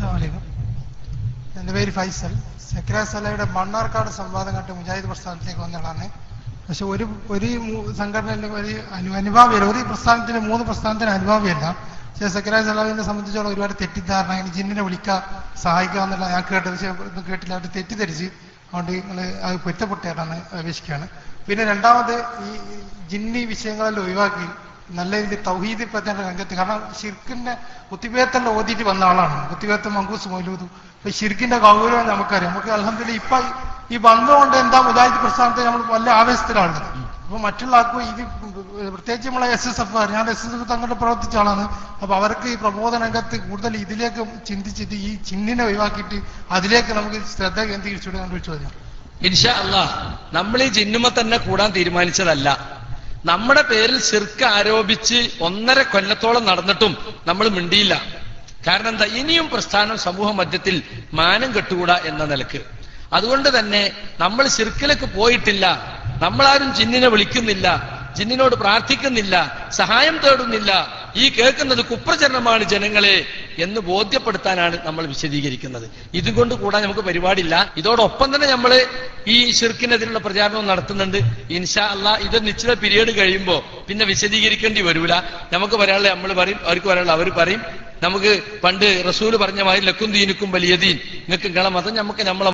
അസ്സലാമലൈക്കും. എന്റെ പേര് ഫൈസൽ. സക്ര സലയുടെ മണ്ണാർക്കാട് സംവാദം കണ്ട് മുജാഹിദ് പ്രസ്ഥാനത്തിലേക്ക് വന്നതാണ് പക്ഷെ ഒരു ഒരു മൂ- ഒരു അനു അനുഭാവിയല്ല. ഒരു പ്രസ്ഥാനത്തിന് മൂന്ന് പ്രസ്ഥാനത്തിന് അനുഭാവിയല്ല. പക്ഷെ സക്ര സലാവിനെ സംബന്ധിച്ചോളം ഒരുപാട് തെറ്റിദ്ധാരണ ഇങ്ങനെ ജിന്നിനെ വിളിക്കുക സഹായിക്കുക എന്നുള്ള ഞാൻ കേട്ടത്. പക്ഷെ ഒന്നും കേട്ടില്ല. അവർ തെറ്റിദ്ധരിച്ച് അതുകൊണ്ട് നിങ്ങൾ അത് പൊരുത്തപ്പെട്ടാണ് അപേക്ഷിക്കുകയാണ്. പിന്നെ രണ്ടാമത് ഈ ജിന്നി വിഷയങ്ങളെല്ലാം ഒഴിവാക്കി നല്ല രീതിയിൽ തൗഹീദി പ്രചരണ രംഗത്ത്. കാരണം ഷിർക്കിന്റെ കുത്തിവേത്തെല്ലാം ഓതിയിട്ട് വന്ന ആളാണ്. കുത്തിവേത്ത മങ്കൂസ് മൗലൂദ്. അപ്പൊ ഷിർക്കിന്റെ ഗൗരവം നമുക്കറിയാം. നമുക്ക് അലഹമില്ല ഇപ്പൊ ഈ ബന്ധമുണ്ട് എന്താ മുജാഹിദ് പ്രസ്ഥാനത്തെ നമ്മൾ വല്ല ആവേശത്തിലാണ്. അപ്പൊ മറ്റുള്ള ആൾക്കും ഇത് പ്രത്യേകിച്ച് നമ്മളെ എസ് എസ് എഫ് ഞാൻ എസ് എസ് എഫ് തങ്ങളുടെ പ്രവർത്തിച്ച ആളാണ്. അപ്പൊ അവർക്ക് ഈ പ്രബോധന രംഗത്ത് കൂടുതൽ ഇതിലേക്ക് ചിന്തിച്ചിട്ട് ഈ ചിഹ്നിനെ ഒഴിവാക്കിയിട്ട് അതിലേക്ക് നമുക്ക് ശ്രദ്ധ കേന്ദ്രീകരിച്ചുകൊണ്ട് ചോദ്യം ഇൻഷാ അല്ലാ നമ്മൾ ഈ ജിന്നുമ തന്നെ കൂടാൻ തീരുമാനിച്ചതല്ല. നമ്മുടെ പേരിൽ ശിർക്ക് ആരോപിച്ച് ഒന്നര കൊല്ലത്തോളം നടന്നിട്ടും നമ്മൾ മിണ്ടിയില്ല. കാരണം എന്താ? ഇനിയും പ്രസ്ഥാനം സമൂഹ മധ്യത്തിൽ മാനം കെട്ടുകൂടാ എന്ന നിലയ്ക്ക്. അതുകൊണ്ട് തന്നെ നമ്മൾ ശിർക്കിലേക്ക് പോയിട്ടില്ല. നമ്മളാരും ജിന്നിനെ വിളിക്കുന്നില്ല. ജിന്നിനോട് പ്രാർത്ഥിക്കുന്നില്ല. സഹായം തേടുന്നില്ല. ഈ കേൾക്കുന്നത് കുപ്രചരണമാണ് ജനങ്ങളെ എന്ന് ബോധ്യപ്പെടുത്താനാണ് നമ്മൾ വിശദീകരിക്കുന്നത്. ഇതുകൊണ്ട് കൂടാൻ നമുക്ക് പരിപാടിയില്ല. ഇതോടൊപ്പം തന്നെ നമ്മൾ ഈ ഷിർക്കിനെതിരുള്ള പ്രചാരണവും നടത്തുന്നുണ്ട്. ഇൻഷാ അല്ല ഇത് നിശ്ചിത പീരീഡ് കഴിയുമ്പോൾ പിന്നെ വിശദീകരിക്കേണ്ടി വരൂല. നമുക്ക് പറയാനുള്ള നമ്മൾ പറയും അവർക്ക് പറയാനുള്ള അവർ പറയും. നമുക്ക് പണ്ട് റസൂൽ പറഞ്ഞ മാതിരി ലക്കും ദീനുക്കും വലിയ ദീൻ. നിങ്ങൾക്ക് നിങ്ങളെ മതം നമുക്ക് നമ്മളെ